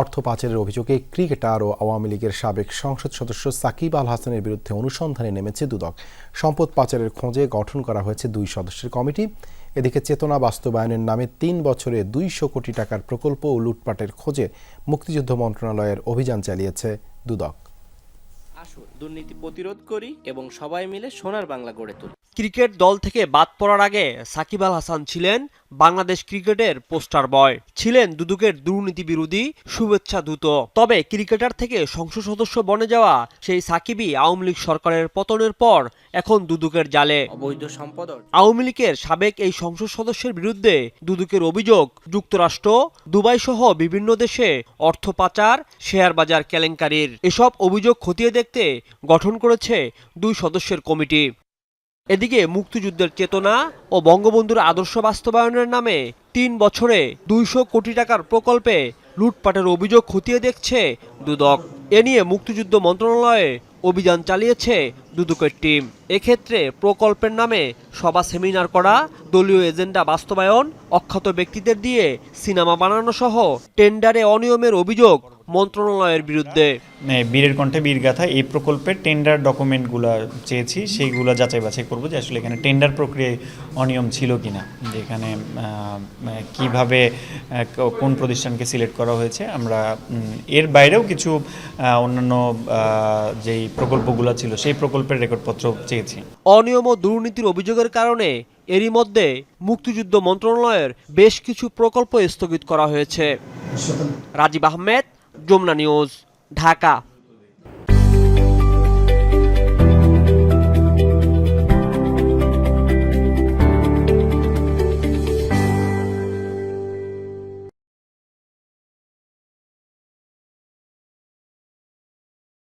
অর্থ পাচারের অভিযোগে ক্রিকেটার ও আওয়ামী লীগের সাবেক সংসদ সদস্য সাকিব আল হাসানের বিরুদ্ধে অনুসন্ধানে নেমেছে দুদক। সম্পদ পাচারের খোঁজে গঠন করা হয়েছে দুই সদস্যের কমিটি। এদিকে চেতনা বাস্তবায়নের নামে তিন বছরে দুইশো কোটি টাকার প্রকল্প ও লুটপাটের খোঁজে মুক্তিযুদ্ধ মন্ত্রণালয়ের অভিযান চালিয়েছে দুদক। আসুন দুর্নীতি প্রতিরোধ করি এবং সবাই মিলে সোনার বাংলা গড়ে তুলি। ক্রিকেট দল থেকে বাদ পড়ার আগে সাকিব আল হাসান ছিলেন বাংলাদেশ ক্রিকেটের পোস্টার বয়। ছিলেন দুদকের দুর্নীতি বিরোধী শুভেচ্ছা দূত। তবে ক্রিকেটার থেকে সংসদ সদস্য বনে যাওয়া সেই সাকিবই আওয়ামী লীগ সরকারের পতনের পর এখন দুদকের জালে। অবৈধ সম্পদ আওয়ামী লীগের সাবেক এই সংসদ সদস্যের বিরুদ্ধে দুদকের অভিযোগ যুক্তরাষ্ট্র দুবাই সহ বিভিন্ন দেশে অর্থ পাচার শেয়ার বাজার কেলেঙ্কারির। এসব অভিযোগ খতিয়ে দেখতে গঠন করেছে দুই সদস্যের কমিটি। এদিকে মুক্তিযুদ্ধের চেতনা ও বঙ্গবন্ধুর আদর্শ বাস্তবায়নের নামে তিন বছরে দুইশো কোটি টাকার প্রকল্পে লুটপাটের অভিযোগ খতিয়ে দেখছে দুদক। এ নিয়ে মুক্তিযুদ্ধ মন্ত্রণালয়ে অভিযান চালিয়েছে দুদকের টিম। এক্ষেত্রে প্রকল্পের নামে সভা সেমিনার করা, দলীয় এজেন্ডা বাস্তবায়ন অখ্যাত ব্যক্তিদের দিয়ে সিনেমা বানানো সহ টেন্ডারে অনিয়মের অভিযোগ মন্ত্রণালয়ের বিরুদ্ধে। বীরের কণ্ঠে বীরগাথা এই প্রকল্পের টেন্ডার ডকুমেন্টগুলো চেয়েছি সেইগুলো যাচাই বাছাই করব যে আসলে এখানে টেন্ডার প্রক্রিয়ায় অনিয়ম ছিল কিনা যে এখানে আহ, কীভাবে কোন প্রতিষ্ঠানকে সিলেক্ট করা হয়েছে। আমরা এর বাইরেও কিছু অন্যান্য যেই প্রকল্পগুলো ছিল সেই প্রকল্পের রেকর্ডপত্র চেয়েছি। অনিয়ম ও দুর্নীতির অভিযোগের কারণে এরই মধ্যে মুক্তিযুদ্ধ মন্ত্রণালয়ের বেশ কিছু প্রকল্প স্থগিত করা হয়েছে। রাজীব আহমেদ যমুনা নিউজ ঢাকা